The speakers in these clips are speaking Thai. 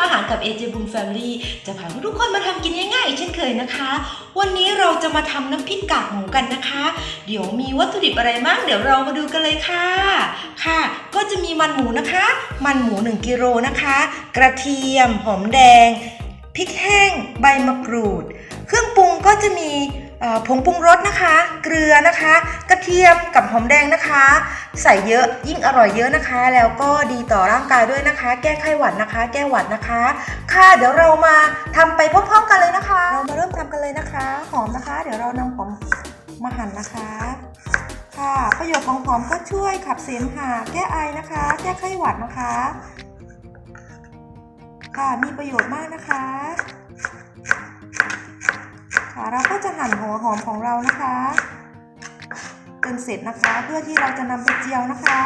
ำอาหารกับ AJ Boom Family จะพาทุกคนมาทำกินง่ายๆอีกเช่นเคยนะคะ วันนี้เราจะมาทำน้ำพริกกากหมูกันนะคะ เดี๋ยวมีวัตถุดิบอะไรบ้างเดี๋ยวเรามาดูกันเลยค่ะ ค่ะ ก็จะมีมันหมูนะคะ มันหมู 1กิโลนะคะ กระเทียม หอมแดง พริกแห้ง ใบมะกรูด เครื่องปรุงก็จะมี ผงปรุงรสนะคะ เกลือนะคะ กระเทียมกับหอมแดงนะคะ ใส่เยอะยิ่งอร่อยเยอะนะคะ แล้วก็ดีต่อร่างกายด้วยนะคะ แก้ไข้หวัดนะคะ แก้หวัดนะคะ ค่ะเดี๋ยวเรามาทำไปพร้อมๆกันเลยนะคะ เรามาเริ่มทำกันเลยนะคะ หอมนะคะ เดี๋ยวเรานำหอมมาหั่นนะคะ ค่ะประโยชน์ของหอมก็ช่วยขับเสมหะแก้ไอนะคะ แก้ไข้หวัดนะคะ ค่ะมีประโยชน์มากนะคะค่ะ เราก็จะหั่นหัวหอมของเรานะคะจนเสร็จนะคะเพื่อที่เราจะนำไปเจียวนะคะ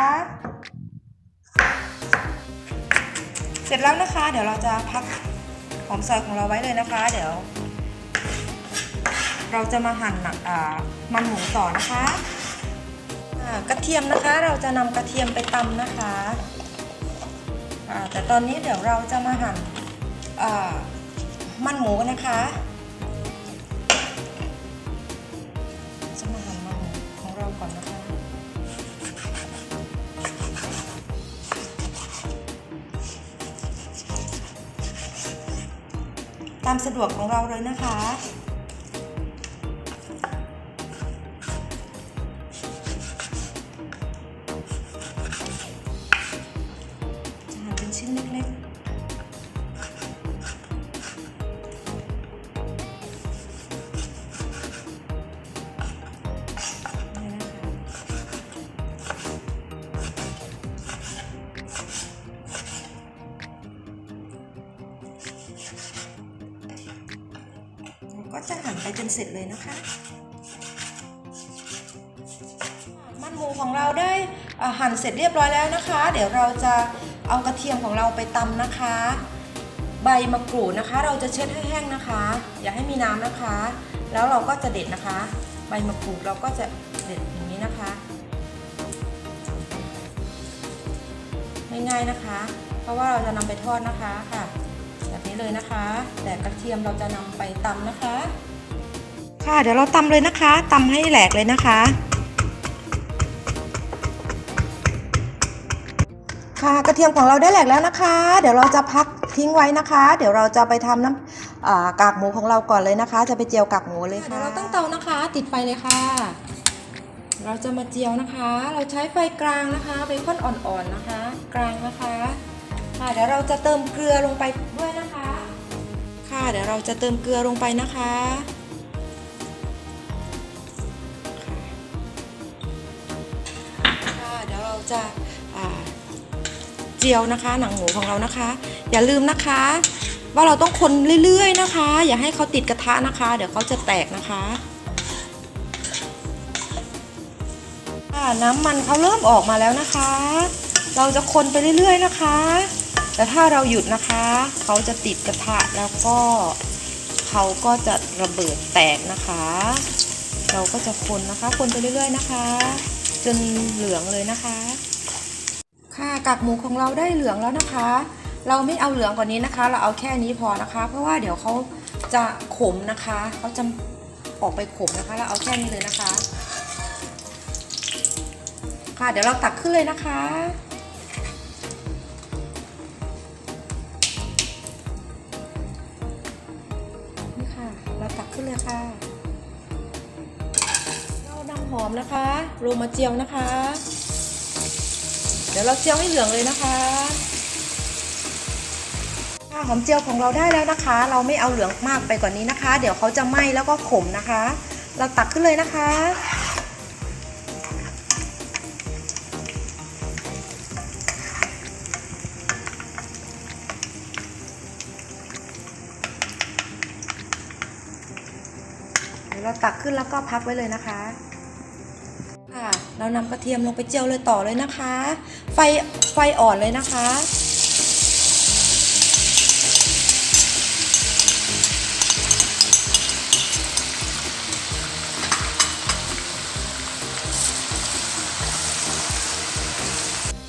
เสร็จแล้วนะคะ เดี๋ยวเราจะพักหอมซอยของเราไว้เลยนะคะ เดี๋ยว เราจะมาหั่นมันหมูต่อนะคะกระเทียมนะคะ เราจะนำกระเทียมไปตำนะคะแต่ตอนนี้เดี๋ยวเราจะมาหั่นมันหมูนะคะ ความสะดวกของเราเลยนะคะจะหั่นเป็นชิ้นเล็กๆ ก็จะหั่นไปจนเสร็จเลยนะคะ มันหมูของเราได้หั่นเสร็จเรียบร้อยแล้วนะคะ เดี๋ยวเราจะเอากระเทียมของเราไปตำนะคะ ใบมะกรูดนะคะ เราจะเช็ดให้แห้งนะคะ อย่าให้มีน้ำนะคะ แล้วเราก็จะเด็ดนะคะ ใบมะกรูดเราก็จะเด็ดอย่างนี้นะคะง่ายๆนะคะ เพราะว่าเราจะนำไปทอดนะคะค่ะ นี้เลยนะคะ แต่กระเทียมเราจะนำไปตำนะคะ ค่ะเดี๋ยวเราตำเลยนะคะตำให้แหลกเลยนะคะ ค่ะกระเทียมของเราได้แหลกแล้วนะคะ เดี๋ยวเราจะพักทิ้งไว้นะคะ เดี๋ยวเราจะไปทำน้ำอ่ากากหมูของเราก่อนเลยนะคะ จะไปเจียวกากหมูเลยค่ะเดี๋ยวเราตั้งเตานะคะ ติดไฟเลยค่ะ เราจะมาเจียวนะคะ เราใช้ไฟกลางนะคะเบคอนอ่อนๆนะคะ กลางนะคะ ค่ะเดี๋ยวเราจะเติมเกลือลงไปด้วยนะคะ ค่ะเดี๋ยวเราจะเติมเกลือลงไปนะคะค่ะเดี๋ยวเราจะาเจียวนะคะ หนังหมูของเรานะคะ อย่าลืมนะคะ ว่าเราต้องคนเรื่อยๆนะคะ อย่าให้เขาติดกระทะนะคะ เดี๋ยวเขาจะแตกนะคะค่ะน้ำมันเขาเริ่มออกมาแล้วนะคะ เราจะคนไปเรื่อยๆนะคะ แต่ถ้าเราหยุดนะคะ เขาจะติดกระทะแล้วก็เขาก็จะระเบิดแตกนะคะ เราก็จะคนนะคะ คนไปเรื่อยๆนะคะ จนเหลืองเลยนะคะ ค่ะกากหมูของเราได้เหลืองแล้วนะคะ เราไม่เอาเหลืองกว่านี้นะคะ เราเอาแค่นี้พอนะคะ เพราะว่าเดี๋ยวเขาจะขมนะคะเขาจะออกไปขมนะคะ เราเอาแค่นี้เลยนะคะ ค่ะเดี๋ยวเราตักขึ้นเลยนะคะ อมนะคะโรยมาเจียวนะคะ เดี๋ยวเราเจียวให้เหลืองเลยนะคะค่ะหอมเจียวของเราได้แล้วนะคะ เราไม่เอาเหลืองมากไปกว่านี้นะคะ เดี๋ยวเขาจะไหม้แล้วก็ขมนะคะ เราตักขึ้นเลยนะคะ เราตักขึ้นแล้วก็พักไว้เลยนะคะ ค่ะ เรานำกระเทียมลงไปเจียวเลยต่อเลยนะคะ ไฟไฟอ่อนเลยนะคะ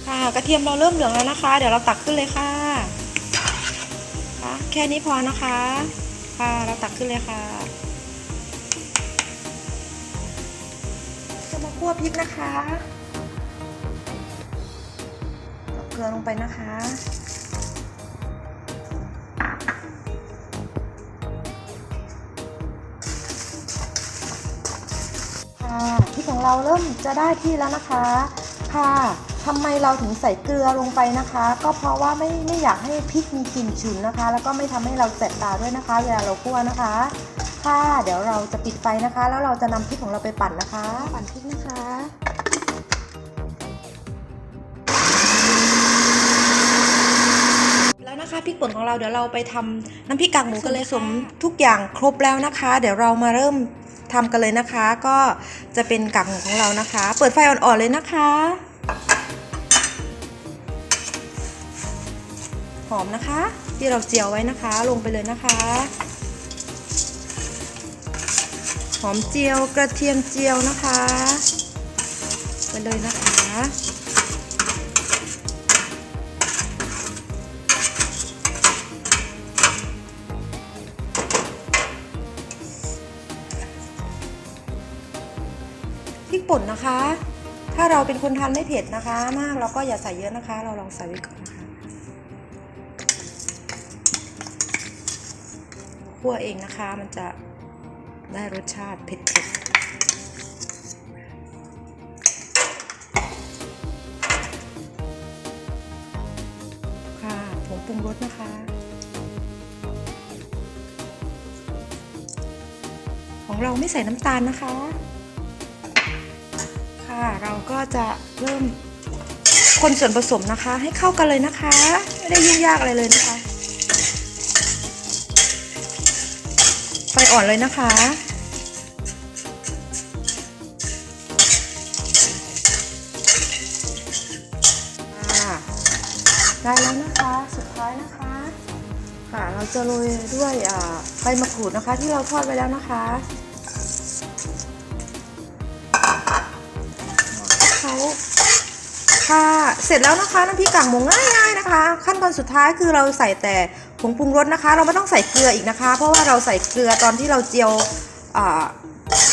ค่ะกระเทียมเราเริ่มเหลืองแล้วนะคะ เดี๋ยวเราตักขึ้นเลยค่ะแค่นี้พอนะคะ ค่ะ เราตักขึ้นเลยค่ะ คั่วพริกนะคะเอาเกลือลงไปนะคะ ค่ะพริกของเราเริ่มจะได้ที่แล้วนะคะ ค่ะ ทำไมเราถึงใส่เกลือลงไปนะคะ ก็เพราะว่าไม่ไม่อยากให้พริกมีกลิ่นฉุนนะคะ แล้วก็ไม่ทำให้เราแสบตาด้วยนะคะ เวลาเราคั่วนะคะ ค่ะ เดี๋ยวเราจะปิดไฟนะคะ แล้วเราจะนำพริกของเราไปปั่นนะคะ ปั่นพริกนะคะแล้วนะคะพริกป่นของเราเดี๋ยวเราไปทำน้ำพริกกากหมูกันเลยสมทุกอย่างครบแล้วนะคะ เดี๋ยวเรามาเริ่มทำกันเลยนะคะ ก็จะเป็นกากหมูของเรานะคะ เปิดไฟอ่อนๆเลยนะคะ หอมนะคะ ที่เราเจียวไว้นะคะ ลงไปเลยนะคะ หอมเจียวกระเทียมเจียวนะคะ ไปเลยนะคะพริกป่นนะคะ ถ้าเราเป็นคนทานไม่เผ็ดนะคะ มากเราก็อย่าใส่เยอะนะคะ เราลองใส่ไว้ก่อน คั่วเองนะคะ มันจะได้รสชาติเผ็ดๆค่ะผงปรุงรสนะคะ ของเราไม่ใส่น้ำตาลนะคะ ค่ะเราก็จะเริ่มคนส่วนผสมนะคะ ให้เข้ากันเลยนะคะ ไม่ได้ยุ่งยากอะไรเลยนะคะ ไฟ อ่อนเลยนะคะ ได้แล้วนะคะ สุดท้ายนะคะ ค่ะ เราจะโรยด้วยใบมะกรูดนะคะ ที่เราทอดไว้แล้วนะคะเขาค่ะ เสร็จแล้วนะคะน้ำพริกกากหมูง่ายๆนะคะ ขั้นตอนสุดท้ายคือเราใส่แต่ ผงปรุงรสนะคะ เราไม่ต้องใส่เกลืออีกนะคะ เพราะว่าเราใส่เกลือตอนที่เราเจียว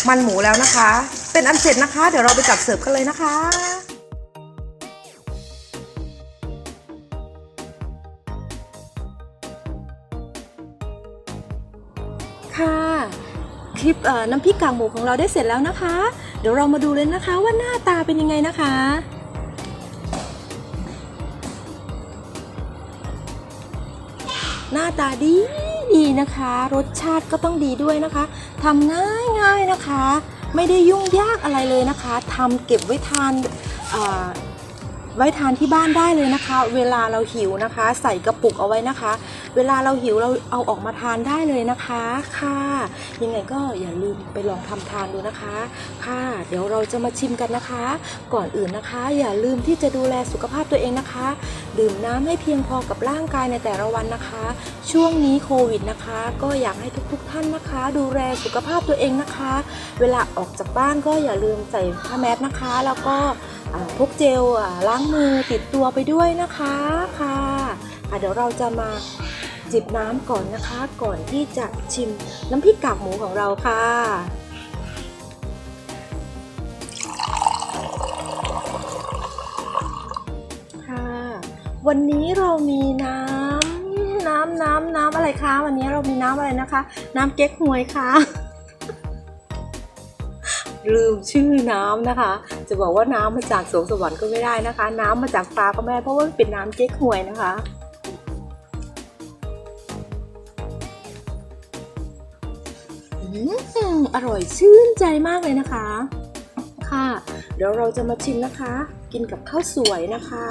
มันหมูแล้วนะคะ เป็นอันเสร็จนะคะ เดี๋ยวเราไปจัดเสิร์ฟกันเลยนะคะค่ะคลิปน้ำพริกกากหมูของเราได้เสร็จแล้วนะคะ เดี๋ยวเรามาดูเลยนะคะว่าหน้าตาเป็นยังไงนะคะ หน้าตาดีดีนะคะ รสชาติก็ต้องดีด้วยนะคะทำง่ายง่ายนะคะ ไม่ได้ยุ่งยากอะไรเลยนะคะทำเก็บไว้ทานอ่อ ไว้ทานที่บ้านได้เลยนะคะ เวลาเราหิวนะคะ ใส่กระปุกเอาไว้นะคะ เวลาเราหิวเราเอาออกมาทานได้เลยนะคะค่ะ ยังไงก็อย่าลืมไปลองทำทานดูนะคะค่ะ เดี๋ยวเราจะมาชิมกันนะคะ ก่อนอื่นนะคะ อย่าลืมที่จะดูแลสุขภาพตัวเองนะคะ ดื่มน้ำให้เพียงพอกับร่างกายในแต่ละวันนะคะ ช่วงนี้โควิดนะคะ ก็อยากให้ทุกๆทท่านนะคะ ดูแลสุขภาพตัวเองนะคะ เวลาออกจากบ้านก็อย่าลืมใส่ผ้าแมสนะคะ แล้วก็ พกเจลล้างมือติดตัวไปด้วยนะคะค่ะะเดี๋ยวเราจะมาจิบน้ำก่อนนะคะ ก่อนที่จะชิมน้ำพริกกากหมูของเราค่ะค่ะ วันนี้เรามีน้ำน้ำน้ำน้ำอะไรคะวันนี้เรามีน้ำอะไรนะคะ น้ำเก๊กฮวยค่ะลืมชื่อน้ำนะคะ จะบอกว่าน้ำมาจากสวงสวรรค์ก็ไม่ได้นะคะ น้ำมาจากฟ้าก็ไม่ได้เพราะว่าเป็นน้ำเก๊กฮวยนะคะอืมอร่อยชื่นใจมากเลยนะคะ ค่ะ เดี๋ยวเราจะมาชิมนะคะ กินกับข้าวสวยนะคะ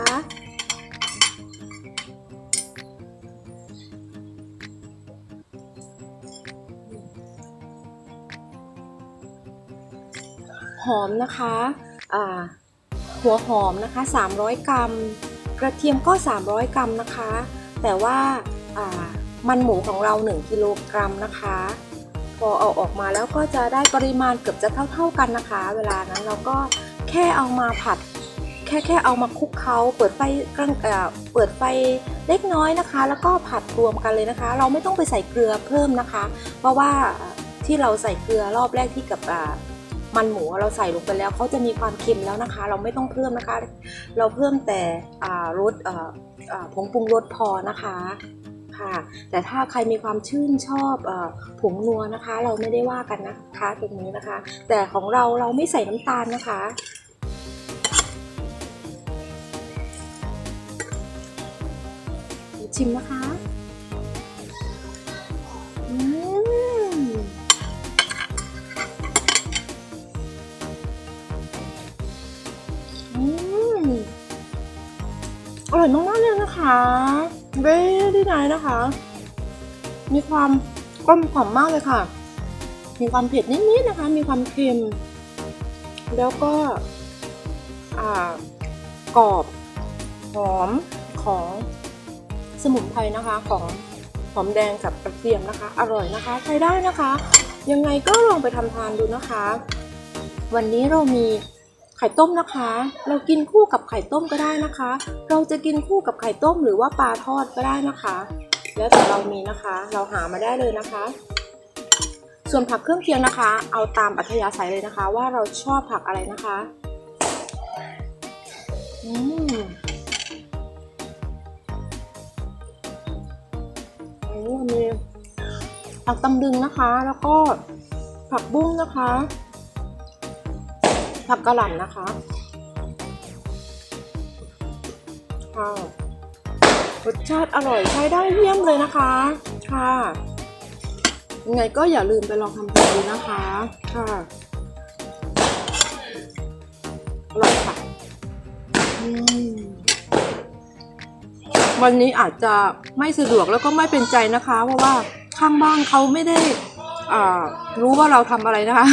หอมนะคะ หัวหอมนะคะ 300 กรัม กระเทียมก็ 300 กรัมนะคะ แต่ว่าามันหมูของเรา 1 กิโลกรัมนะคะ พอเอาออกมาแล้วก็จะได้ปริมาณเกือบจะเท่า ๆกันนะคะ เวลานั้นเราก็แค่เอามาผัด แค่แค่เอามาคลุกเคล้าเปิดไฟกลางเปิดไฟเล็กน้อยนะคะ แล้วก็ผัดรวมกันเลยนะคะ เราไม่ต้องไปใส่เกลือเพิ่มนะคะ เพราะว่าที่เราใส่เกลือรอบแรกที่กับ มันหมูเราใส่ลงไปแล้วเขาจะมีความเค็มแล้วนะคะ เราไม่ต้องเพิ่มนะคะ เราเพิ่มแต่รสผงปรุงรสพอนะคะค่ะ แต่ถ้าใครมีความชื่นชอบอผงนัวนะคะ เราไม่ได้ว่ากันนะคะตรงนี้นะคะ แต่ของเราเราไม่ใส่น้ำตาลนะคะชิมนะคะ นะคะเว้ดีไนนะคะ มีความกลมกล่อมมากเลยค่ะ มีความเผ็ดนิดๆนะคะ มีความเค็ม แล้วก็กรอบหอมของสมุนไพรนะคะของหอมแดงกับกระเทียมนะคะ อร่อยนะคะ ใช้ได้นะคะ ยังไงก็ลองไปทำทานดูนะคะ วันนี้เรามี ไข่ต้มนะคะ เรากินคู่กับไข่ต้มก็ได้นะคะ เราจะกินคู่กับไข่ต้มหรือว่าปลาทอดก็ได้นะคะ แล้วแต่เรามีนะคะ เราหามาได้เลยนะคะ ส่วนผักเครื่องเคียงนะคะ เอาตามอัธยาศัยเลยนะคะ ว่าเราชอบผักอะไรนะคะอืมอันนี้มีผักตำลึงนะคะ แล้วก็ผักบุ้งนะคะ ผักกระหล่ำนะคะค่ะรสชาติอร่อยใช้ได้เยี่ยมเลยนะคะ ค่ะยังไงก็อย่าลืมไปลองทำดูนะคะ ค่ะอร่อยค่ะวันนี้อาจจะไม่สะดวกแล้วก็ไม่เป็นใจนะคะ เพราะว่าข้างบ้านเขาไม่ได้อ่ารู้ว่าเราทำอะไรนะคะ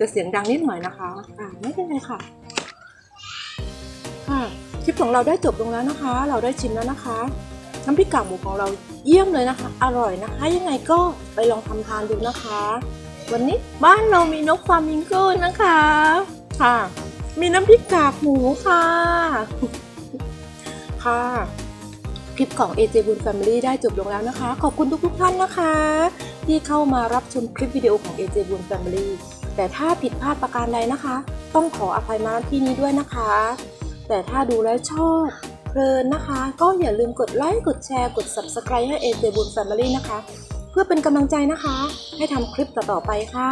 จะเสียงดังนิดหน่อยนะคะ อ่าไม่เป็นไรค่ะค่ะคลิปของเราได้จบลงแล้วนะคะ เราได้ชิมแล้วนะคะน้ำพริกกากหมูของเราเยี่ยมเลยนะคะ อร่อยนะคะ ยังไงก็ไปลองทำทานดูนะคะ วันนี้บ้านเรามีนกฟามิงโก้นะคะ ค่ะ มีน้ำพริกกากหมูค่ะ ค่ะคลิปของ AJ b u n Family ได้จบลงแล้วนะคะ ขอบคุณทุกๆท่านนะคะ ที่เข้ามารับชมคลิปวิดีโอของ AJ b u n Family แต่ถ้าผิดพลาดประการใดนะคะ ต้องขออภัยมาที่นี้ด้วยนะคะ แต่ถ้าดูแล้วชอบเพลินนะคะ ก็อย่าลืมกดไลค์กดแชร์กด Subscribe ให้ AJ b u n Family นะคะ เพื่อเป็นกำลังใจนะคะ ให้ทำคลิปต่อๆไปค่ะ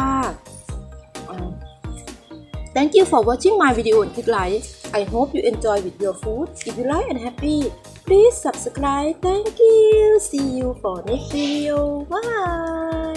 Thank you for watching my video and click like. I hope you enjoy with your food. If you like and happy, please subscribe. Thank you. See you for next video. Bye.